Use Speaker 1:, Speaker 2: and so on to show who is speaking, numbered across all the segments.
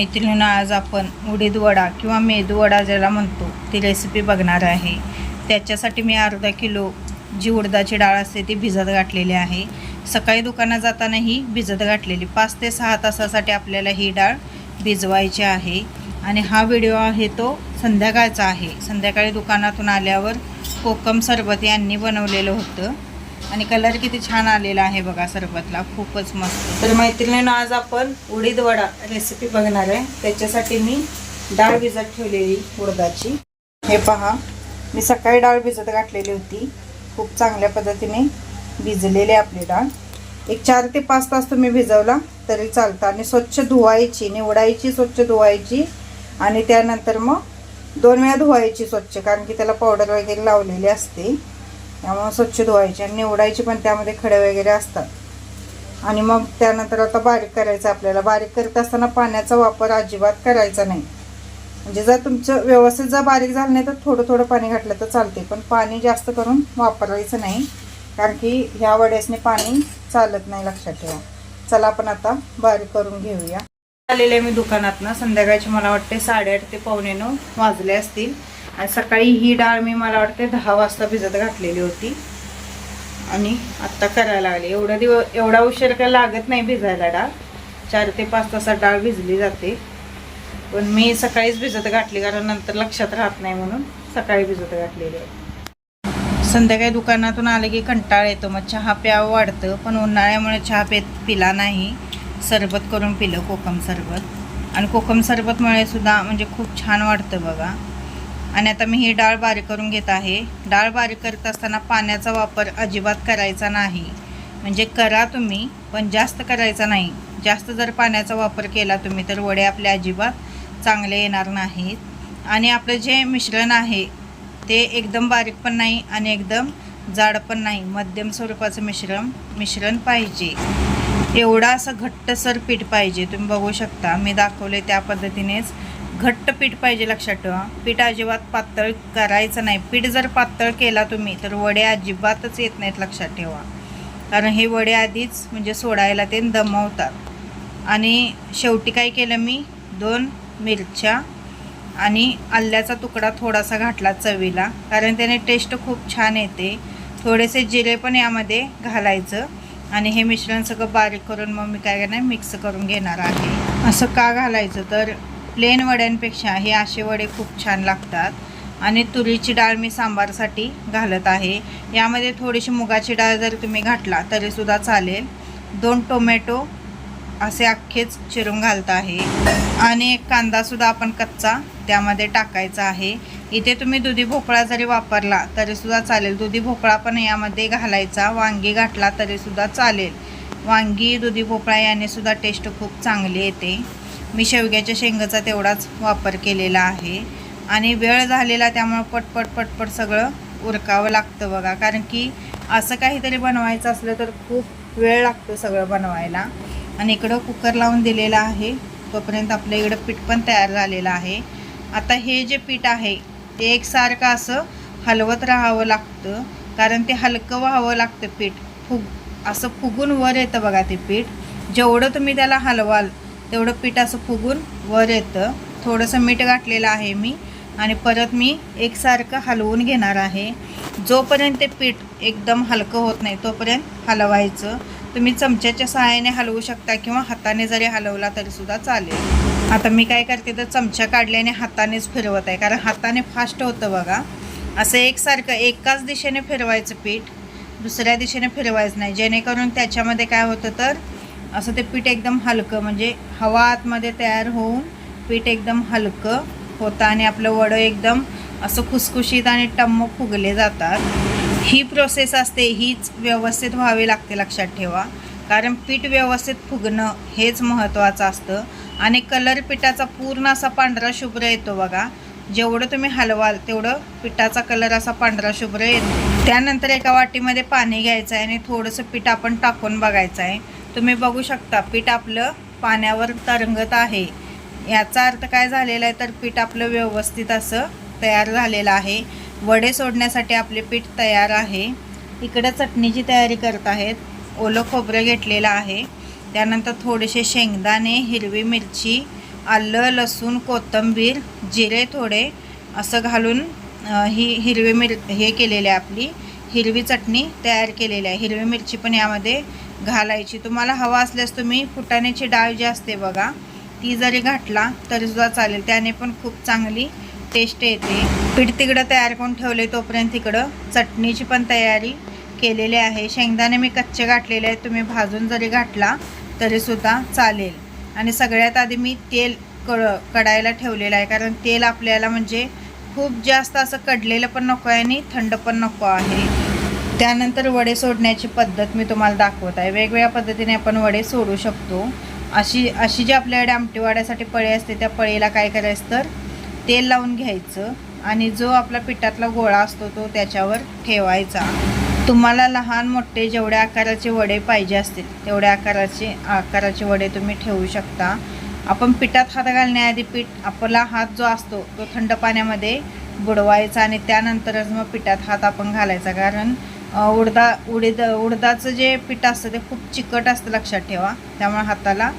Speaker 1: मैत्रिणीनं आज आपण उडीद वडा किंवा मेदू वडा ज्याला म्हणतो ती रेसिपी बघणार आहे. त्याच्यासाठी मी अर्धा किलो जी उडदाची डाळ असते ती भिजत घातलेली आहे. सकाळी दुकानात जाताना ही भिजत घातलेली. पाच ते सहा तासासाठी आपल्याला ही डाळ भिजवायची आहे. आणि हा व्हिडिओ आहे तो संध्याकाळचा आहे. संध्याकाळी दुकानातून आल्यावर कोकम सरबत यांनी बनवलेलं होतं. आणि कलर किती छान आलेला आहे बघा सरबतला खूपच मस्त. तर मैत्रिणीनं आज आपण उडीद वडा रेसिपी बघणार आहे. त्याच्यासाठी मी डाळ भिजत ठेवलेली उडदाची. हे पहा मी सकाळी डाळ भिजत घातलेली होती. खूप चांगल्या पद्धतीने भिजलेली आपली डाळ. एक चार ते पाच तास तुम्ही भिजवला तरी चालतं. आणि स्वच्छ धुवायची निवडायची स्वच्छ धुवायची. आणि त्यानंतर मग दोन वेळा धुवायची स्वच्छ कारण की त्याला पावडर वगैरे लावलेली असते. त्यामुळं स्वच्छ धुवायची आणि निवडायची पण त्यामध्ये खडे वगैरे असतात. आणि मग त्यानंतर आता बारीक करायचं आपल्याला. बारीक करत असताना पाण्याचा वापर अजिबात करायचा नाही. म्हणजे जर तुमचं व्यवस्थित जर बारीक झालं नाही तर थोडं थोडं पाणी घातलं तर चालते पण पाणी जास्त करून वापरायचं नाही. कारण की ह्या वड्यासने पाणी चालत नाही लक्षात ठेवा. चला आपण आता बारीक करून घेऊया. आलेले मी दुकानात ना मला वाटते साडेआठ ते पावणे नऊ वाजले असतील. आणि सकाळी ही डाळ मी मला वाटते दहा वाजता भिजत घातलेली होती. आणि आत्ता करायला लागले. एवढा दिवस एवढा उशीर काय लागत नाही भिजायला डाळ. चार ते पाच तासात डाळ भिजली जाते. पण मी सकाळीच भिजत घातली कारण नंतर लक्षात राहत नाही म्हणून सकाळी भिजत घातलेली आहे. संध्याकाळी दुकानातून आले की कंटाळ येतो. मग चहा प्यावं वाढतं. पण उन्हाळ्यामुळे चहा पेत पिला नाही. सरबत करून पिलं कोकम सरबत. आणि कोकम सरबतमुळे सुद्धा म्हणजे खूप छान वाटतं बघा. आणि आता मी ही डाळ बारीक करून घेत आहे. डाळ बारीक करत असताना पाण्याचा वापर अजिबात करायचा नाही. म्हणजे करा तुम्ही पण जास्त करायचा नाही. जास्त जर पाण्याचा वापर केला तुम्ही तर वडे आपले अजिबात चांगले येणार नाहीत. आणि आपलं जे मिश्रण आहे ते एकदम बारीक पण नाही आणि एकदम जाड पण नाही. मध्यम स्वरूपाचं मिश्रण मिश्रण पाहिजे. एवढा असं घट्टसर पीठ पाहिजे. तुम्ही बघू शकता. मी दाखवले त्या पद्धतीनेच. घट्ट पीठ पाहिजे लक्षात ठेवा. पीठ अजिबात पातळ करायचं नाही. पीठ जर पातळ केला तुम्ही तर वडे अजिबातच येत नाहीत लक्षात ठेवा. कारण हे वडे आधीच म्हणजे सोडायला ते दमवतात. आणि शेवटी काय केलं मी? दोन मिरच्या आणि आल्याचा तुकडा थोडासा घातला चवीला. कारण त्याने टेस्ट खूप छान येते. थोडेसे जिरे पण यामध्ये घालायचं. आणि हे मिश्रण सगळं बारीक करून मग मी काय करणार? मिक्स करून घेणार आहे. असं का घालायचं? तर प्लेन वड्यांपेक्षा हे असे वडे खूप छान लागतात. आणि तुरीची डाळ मी सांबारसाठी घालत आहे. यामध्ये थोडीशी मुगाची डाळ जर तुम्ही घातला तरीसुद्धा चालेल. दोन टोमॅटो असे अख्खेच चिरून घालत आहे. आणि एक कांदासुद्धा आपण कच्चा त्यामध्ये टाकायचा आहे. इथे तुम्ही दुधी भोपळा जरी वापरला तरीसुद्धा चालेल. दुधी भोपळा पण यामध्ये घालायचा. वांगी घातला तरीसुद्धा चालेल. वांगी दुधी भोपळा याने सुद्धा टेस्ट खूप चांगली येते. मी शेवग्याच्या शेंगाचा तेवढाच वापर केलेला आहे. आणि वेळ झालेला त्यामुळं पटपट पटपट सगळं उरकावं लागतं बघा. कारण की असं काहीतरी बनवायचं असलं तर खूप वेळ लागतो सगळं बनवायला. आणि इकडं कुकर लावून दिलेलं आहे. तोपर्यंत आपल्या इकडं पीठ पण तयार झालेलं आहे. आता हे जे पीठ आहे ते एकसारखं असं हलवत राहावं लागतं. कारण ते हलकं व्हावं लागतं पीठ. फुग असं फुगून वर येतं बघा ते पीठ. जेवढं तुम्ही त्याला हलवाल तेवढं पीठ असं फुगून वर येतं. थोडंसं मीठ घातलेलं आहे मी. आणि परत मी एकसारखं हलवून घेणार आहे. जोपर्यंत ते पीठ एकदम हलकं होत नाही तोपर्यंत हलवायचं. तुम्ही चमच्याच्या सहाय्याने हलवू शकता किंवा हाताने जरी हलवला तरीसुद्धा चालेल. आता मी काय करते तर चमचा काढल्याने हातानेच फिरवत आहे. कारण हाताने फास्ट होतं बघा. असं एकसारखं एकाच दिशेने फिरवायचं पीठ. दुसऱ्या दिशेने फिरवायचं नाही. जेणेकरून त्याच्यामध्ये काय होतं तर असं ते पीठ एकदम हलकं म्हणजे हवा आतमध्ये तयार होऊन पीठ एकदम हलकं होतं आणि आपलं वडं एकदम असं खुसखुशीत आणि टम्म फुगले जातात. ही प्रोसेस असते हीच व्यवस्थित व्हावी लागते लक्षात ठेवा. कारण पीठ व्यवस्थित फुगणं हेच महत्त्वाचं असतं. आणि कलर पिठाचा पूर्ण असा पांढरा शुभ्र येतो बघा. जेवढं तुम्ही हलवाल तेवढं पिठाचा कलर असा पांढरा शुभ्र येतो. त्यानंतर एका वाटीमध्ये पाणी घ्यायचं आहे आणि थोडंसं पीठ आपण टाकून बघायचं आहे तुम्ही बघू शकता पीठ आपलं पाण्यावर तरंगत आहे. याचा अर्थ काय झालेला आहे तर पीठ आपलं व्यवस्थित असं तयार झालेलं आहे. वडे सोडण्यासाठी आपले पीठ तयार आहे. इकडं चटणीची तयारी करत आहेत. ओलं खोबरं घेतलेलं आहे. त्यानंतर थोडेसे शेंगदाणे हिरवी मिरची आलं लसूण कोथिंबीर जिरे थोडे असं घालून ही हिरवी मिर हे केलेली आहे आपली. हिरवी चटणी तयार केलेली आहे. हिरवी मिरची पण यामध्ये घालायची. तुम्हाला हवा असल्यास तुम्ही फुटाण्याची डाळ जी असते बघा ती जरी घातला तरीसुद्धा चालेल. त्याने पण खूप चांगली टेस्ट येते. पीठ तिकडं तयार करून ठेवले तोपर्यंत तिकडं चटणीची पण तयारी केलेली आहे. शेंगदाणे मी कच्चे घातलेले आहेत. तुम्ही भाजून जरी घातला तरीसुद्धा चालेल. आणि सगळ्यात आधी मी तेल कड कडायला ठेवलेलं आहे. कारण तेल आपल्याला म्हणजे खूप जास्त असं कडलेलं पण नको आहे आणि थंड पण नको आहे. त्यानंतर वडे सोडण्याची पद्धत मी तुम्हाला दाखवत आहे. वेगवेगळ्या पद्धतीने आपण वडे सोडू शकतो. अशी अशी जी आपल्याकडे आमटी वाड्यासाठी पळी असते त्या पळीला काय करायचं तर तेल लावून घ्यायचं आणि जो आपला पिठातला गोळा असतो तो त्याच्यावर ठेवायचा. तुम्हाला लहान मोठे जेवढ्या आकाराचे वडे पाहिजे असतील तेवढ्या आकाराचे आकाराचे वडे तुम्ही ठेवू शकता. आपण पिठात हात घालण्याआधी पीठ आपला हात जो असतो तो थंड पाण्यामध्ये बुडवायचा आणि त्यानंतरच मग पिठात हात आपण घालायचा. कारण उडदा उडीद उडदाचं जे पीठ असतं ते खूप चिकट असतं लक्षात ठेवा. त्यामुळे हाताला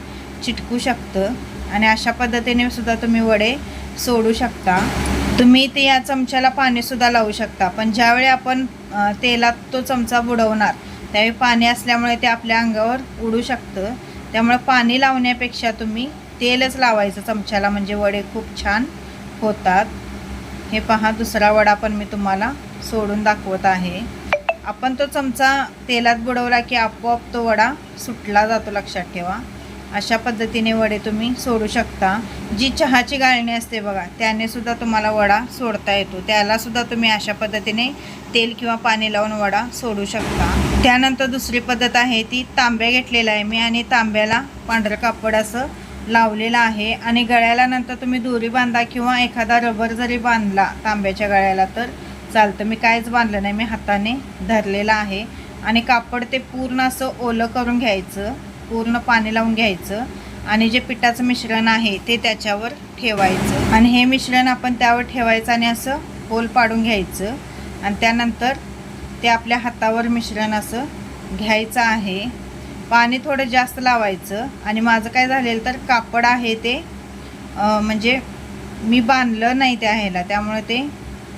Speaker 1: चिटकू शकतं. आणि अशा पद्धतीने सुद्धा तुम्ही वडे सोडू शकता. तुम्ही ते या चमच्याला पाणीसुद्धा लावू शकता. पण ज्यावेळी आपण तेलात तो चमचा बुडवणार त्यावेळी पाणी असल्यामुळे ते आपल्या अंगावर उडू शकतं. त्यामुळे पाणी लावण्यापेक्षा तुम्ही तेलच लावायचं चमच्याला म्हणजे वडे खूप छान होतात. हे पहा दुसरा वडा पण मी तुम्हाला सोडून दाखवत आहे. आपण तो चमचा तेलात बुडवला की आपोआप तो वडा सुटला जातो लक्षात ठेवा. अशा पद्धतीने वडे तुम्ही सोडू शकता. जी चहाची गाळणी असते बघा त्याने सुद्धा तुम्हाला वडा सोडता येतो. त्यालासुद्धा तुम्ही अशा पद्धतीने तेल किंवा पाणी लावून वडा सोडू शकता. त्यानंतर दुसरी पद्धत आहे ती तांब्या घेतलेला आहे. मी आणि तांब्याला पांढरं कापड असं लावलेलं आहे. आणि गळ्याला नंतर तुम्ही दोरी बांधा किंवा एखादा रबर जरी बांधला तांब्याच्या गळ्याला तर चालतं. मी कायच बांधलं नाही. मी हाताने धरलेलं आहे. आणि कापड ते पूर्ण असं ओलं करून घ्यायचं. पूर्ण पाणी लावून घ्यायचं. आणि जे पिठाचं मिश्रण आहे ते त्याच्यावर ठेवायचं. आणि हे मिश्रण आपण त्यावर ठेवायचं आणि असं होल पाडून घ्यायचं. आणि त्यानंतर ते आपल्या हातावर मिश्रण असं घ्यायचं आहे. पाणी थोडं जास्त लावायचं. आणि माझं काय झालेलं तर कापड आहे ते म्हणजे मी बांधलं नाही त्या ह्याला. त्यामुळे ते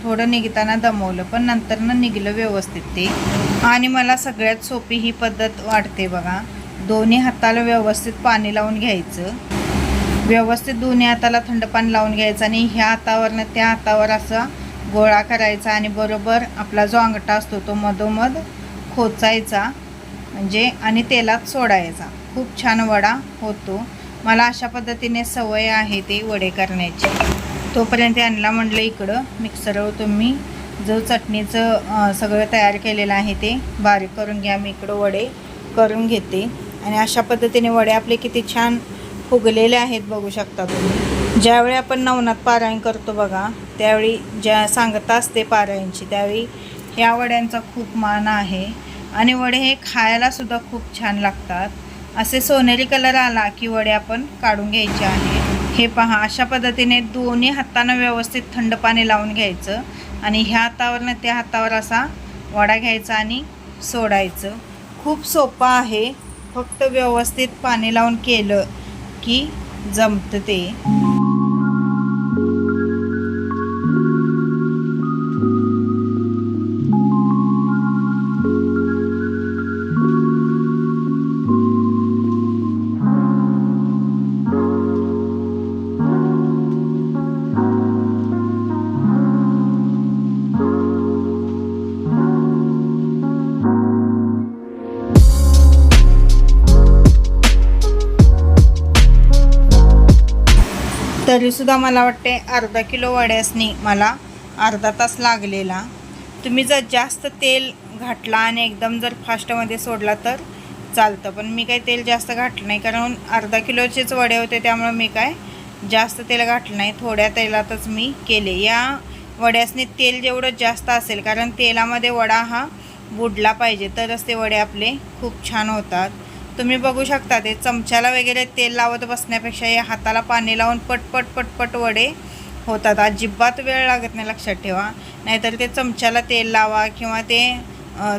Speaker 1: थोडं निघताना दमवलं पण नंतरनं निघलं व्यवस्थित ते. आणि मला सगळ्यात सोपी ही पद्धत वाटते बघा. दोन्ही हाताला व्यवस्थित पाणी लावून घ्यायचं. व्यवस्थित दोन्ही हाताला थंड पाणी लावून घ्यायचं आणि ह्या हातावरनं त्या हातावर असा गोळा करायचा आणि बरोबर आपला जो अंगठा असतो तो मधोमध खोचायचा म्हणजे आणि तेलात सोडायचा. खूप छान वडा होतो. मला अशा पद्धतीने सवय आहे ते वडे करण्याची. तोपर्यंत आणला म्हटलं इकडं मिक्सरवर तुम्ही जो चटणीचं सगळं तयार केलेलं आहे ते बारीक करून घ्या मी इकडं वडे करून घेते. आणि अशा पद्धतीने वडे आपले किती छान फुगलेले आहेत बघू शकता तुम्ही. ज्यावेळी आपण नवनाथ पारायण करतो बघा त्यावेळी ज्या सांगता असते पारायणची त्यावेळी ह्या वड्यांचा खूप मान आहे. आणि वडे हे खायलासुद्धा खूप छान लागतात. असे सोनेरी कलर आला की वडे आपण काढून घ्यायचे आहे हे पहा अशा पद्धतीने दोन्ही हातानं व्यवस्थित थंड पाणी लावून घ्यायचं आणि ह्या हातावरनं त्या हातावर असा वडा घ्यायचा आणि सोडायचं. खूप सोपं आहे फक्त व्यवस्थित पाणी लावून केलं की जमतं ते. तरीसुद्धा मला वाटते अर्धा किलो वड्यासनी मला अर्धा तास लागलेला. तुम्ही जर जास्त तेल घातला आणि एकदम जर फास्टमध्ये सोडला तर चालतं. पण मी काही तेल जास्त घातलं नाही. कारण अर्धा किलोचेच वडे होते त्यामुळे मी काय जास्त तेल घातलं नाही. थोड्या तेलातच मी केले. या वड्यासनी तेल जेवढं जास्त असेल कारण तेलामध्ये वडा हा बुडला पाहिजे तरच ते वडे आपले खूप छान होतात. तुम्ही बघू शकता ते चमच्याला वगैरे तेल लावत बसण्यापेक्षा या हाताला पाणी लावून पटपट पटपट वडे होतात. अजिबात वेळ लागत नाही लक्षात ठेवा. नाहीतर ते चमच्याला तेल लावा किंवा ते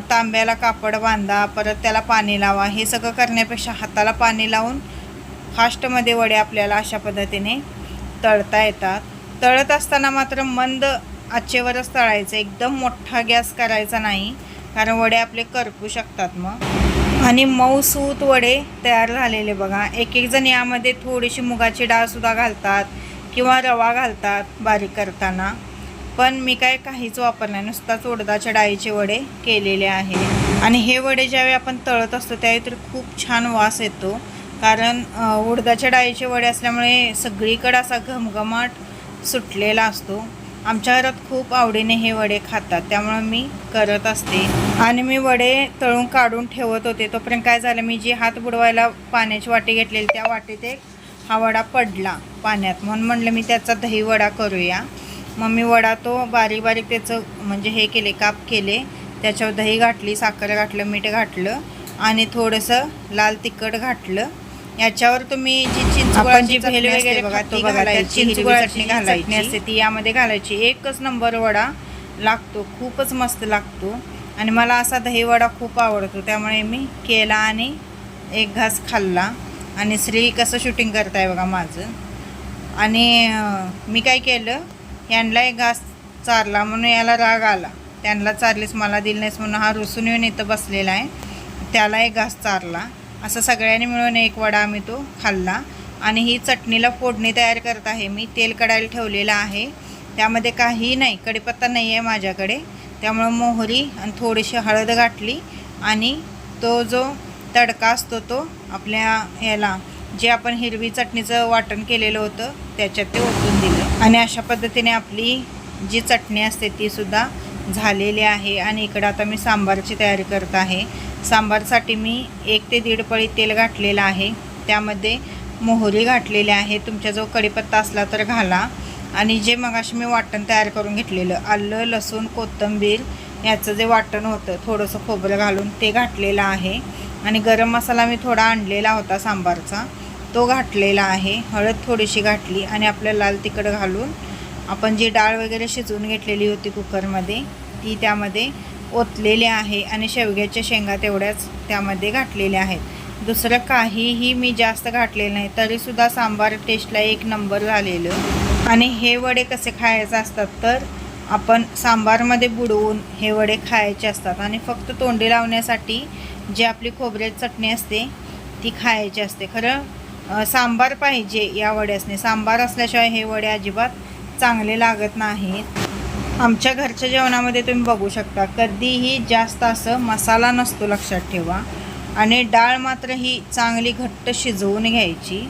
Speaker 1: तांब्याला कापड बांधा परत त्याला पाणी लावा. हे सगळं करण्यापेक्षा हाताला पाणी लावून फास्टमध्ये वडे आपल्याला अशा पद्धतीने तळता येतात. तळत असताना मात्र मंद आचेवरच तळायचं. एकदम मोठा गॅस करायचा नाही कारण वडे आपले करपू शकतात मग. आणि मऊसूत वडे तयार झालेले बघा. एक एक जण यामध्ये थोडीशी मुगाची डाळसुद्धा घालतात किंवा रवा घालतात बारीक करताना. पण मी काय काहीच वापरलं नाही. नुसताच उडदाच्या डाळीचे वडे केलेले आहे. आणि हे वडे ज्यावेळी आपण तळत असतो त्यावेळी तर खूप छान वास येतो. कारण उडदाच्या डाळीचे वडे असल्यामुळे सगळीकडे असा घमघमाट सुटलेला असतो. आमच्या घरात खूप आवडीने हे वडे खातात त्यामुळे मी करत असते. आणि मी वडे तळून काढून ठेवत होते. तोपर्यंत काय झालं मी जी हात बुडवायला पाण्याची वाटी घेतलेली त्या वाटीत एक हा वडा पडला पाण्यात. म्हणून म्हणलं मी त्याचा दही वडा करूया. मग मी वडा तो बारीक बारीक त्याचं म्हणजे हे केले काप केले. त्याच्यावर दही घातली साखर घातलं मीठ घातलं आणि थोडंसं लाल तिखट घातलं. याच्यावर तुम्ही जी चिंच
Speaker 2: आपण जी
Speaker 1: भेल वगैरे बघा ती
Speaker 2: बघा,
Speaker 1: चिंचगुळाची
Speaker 2: चटणी घालायची.
Speaker 1: असते ती यामध्ये घालायची. एकच नंबर वडा लागतो खूपच मस्त लागतो. आणि मला असा दही वडा खूप आवडतो त्यामुळे मी केला आणि एक घास खाल्ला. आणि श्री कसं शूटिंग करताय बघा माझं. आणि मी काय केलं यांना एक घास चारला म्हणून याला राग आला. त्यांना चारलीस मला दिली नाहीस म्हणून हा रुसून येऊन इथं बसलेला आहे. त्याला एक घास चारला. असं सगळ्यांनी मिळून एक वडा आम्ही तो खाल्ला. आणि ही चटणीला फोडणी तयार करत आहे. मी तेल कढायला ठेवलेलं आहे. त्यामध्ये काही नाही कढीपत्ता नाही आहे माझ्याकडे. त्यामुळं मोहरी आणि थोडीशी हळद घातली आणि तो जो तडका असतो तो आपल्या ह्याला जे आपण हिरवी चटणीचं वाटण केलेलं होतं त्याच्यात ते ओतून दिलं. आणि अशा पद्धतीने आपली जी चटणी असते तीसुद्धा झालेली आहे. आणि इकडं आता मी सांबारची तयारी करत आहे. सांबारसाठी मी एक ते दीड पळी तेल घातलेलं आहे. त्यामध्ये मोहरी घातलेली आहे. तुमच्याजवळ कढीपत्ता असला तर घाला. आणि जे मगाशी मी वाटण तयार करून घेतलेलं आलं लसूण कोथिंबीर याचं जे वाटण होतं थोडंसं खोबरं घालून ते घातलेलं आहे. आणि गरम मसाला मी थोडा आणलेला होता सांबारचा. तो घातलेला आहे. हळद थोडीशी घातली आणि आपलं लाल तिखट घालून आपण जी डाळ वगैरे शिजवून घेतलेली होती कुकरमध्ये ती त्यामध्ये ओतलेले आहे आणि शेवग्याच्या शेंगा तेवढ्याच त्यामध्ये घातलेल्या आहेत. दुसरं काहीही मी जास्त घातलेलं नाही तरीसुद्धा सांबार टेस्टला एक नंबर झालेलं. आणि हे वडे कसे खायचे असतात तर आपण सांबारमध्ये बुडवून हे वडे खायचे असतात. आणि फक्त तोंडी लावण्यासाठी जी आपली खोबऱ्याची चटणी असते ती खायची असते. खरं सांबार पाहिजे या वड्यासने. सांबार असल्याशिवाय हे वडे अजिबात चांगले लागत नाहीत. आमच्या घरच्या जेवणामध्ये तुम्ही बघू शकता. कधीही जास्त असं मसाला नसतो लक्षात ठेवा. आणि डाळ मात्र ही चांगली घट्ट शिजवून घ्यायची.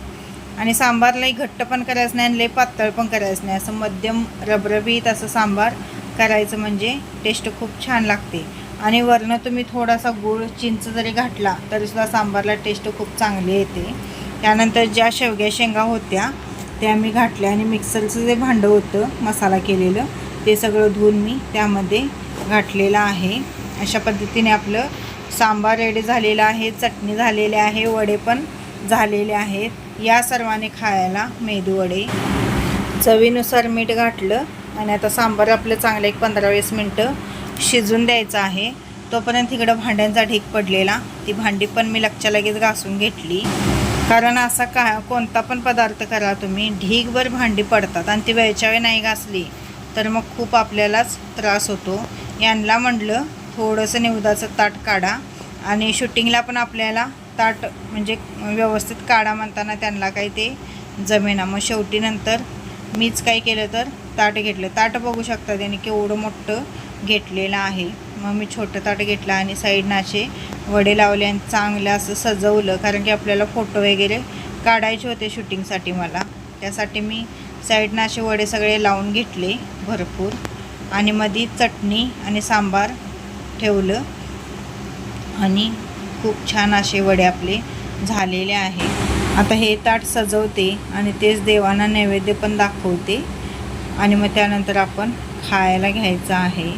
Speaker 1: आणि सांबारलाही घट्ट पण करायचं नाही आणि लई पातळ पण करायचं नाही. असं मध्यम रबरबीत असं सांबार करायचं म्हणजे टेस्ट खूप छान लागते. आणि वरनं तुम्ही थोडासा गूळ चिंच जरी घातला तरीसुद्धा सांबारला टेस्ट खूप चांगली येते. त्यानंतर ज्या शेवग्या शेंगा होत्या त्या मी घातल्या आणि मिक्सरचं जे भांडं होतं मसाला केलेलं ते सगळं धुवून मी त्यामध्ये घातलेलं आहे. अशा पद्धतीने आपलं सांबार रेडी झालेलं आहे चटणी झालेली आहे वडे पण झालेले आहेत. या सर्वांनी खायला मेदू वडे. चवीनुसार मीठ घातलं आणि आता सांबार आपलं चांगलं एक पंधरा वीस मिनटं शिजून द्यायचं आहे. तोपर्यंत इकडं भांड्यांचा ढीक पडलेला. ती भांडी पण मी लगच्या लगेच घासून घेतली. कारण असा का कोणता पण पदार्थ करा तुम्ही ढीकभर भांडी पडतात आणि ती वेळच्या वेळी नाही घासली. तर मग खूप आपल्यालाच त्रास होतो. यांना म्हटलं थोडंसं निवदाचं ताट काढा आणि शूटिंगला पण आपल्याला ताट म्हणजे व्यवस्थित काढा म्हणताना त्यांना काही ते जमेना. मग शेवटी नंतर मीच काय केलं तर ताट घेतलं. ताट बघू शकता त्याने केवढं मोठं घेतलेलं आहे. मग मी छोटं ताट घेतलं आणि साईडनं असे वडे लावले आणि चांगलं असं सजवलं. कारण की आपल्याला फोटो वगैरे काढायचे होते शूटिंगसाठी मला. त्यासाठी मी साईडनं असे वडे सगळे लावून घेतले भरपूर. आणि मध्ये चटणी आणि सांबार ठेवलं. आणि खूप छान असे वडे आपले झालेले आहे. आता हे ताट सजवते आणि तेच देवांना नैवेद्य पण दाखवते. आणि मग त्यानंतर आपण खायला घ्यायचं आहे.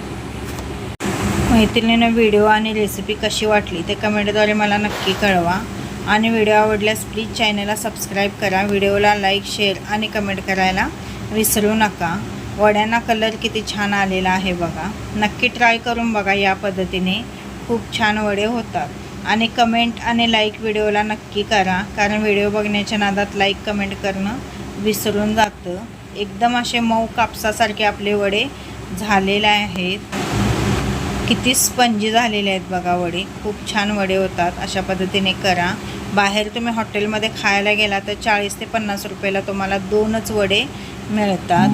Speaker 1: मैत्रिणीनं व्हिडिओ आणि रेसिपी कशी वाटली ते कमेंटद्वारे मला नक्की कळवा. आणि व्हिडिओ आवडल्यास प्लीज चॅनलला सबस्क्राईब करा. व्हिडिओला लाईक शेअर आणि कमेंट करायला विसरू नका. वड्यांना कलर किती छान आलेला आहे बघा. नक्की ट्राय करून बघा या पद्धतीने. खूप छान वडे होतात. आणि कमेंट आणि लाईक व्हिडिओला नक्की करा. कारण व्हिडिओ बघण्याच्या नादात लाईक कमेंट करणं विसरून जातं. एकदम असे मऊ कापसासारखे आपले वडे झालेले आहेत. किती स्पंजी झालेले आहेत बघा वडे. खूप छान वडे होतात. अशा पद्धतीने करा. बाहेर तुम्ही हॉटेलमध्ये खायला गेला तर चाळीस ते पन्नास रुपयाला तुम्हाला दोनच वडे मिळतात.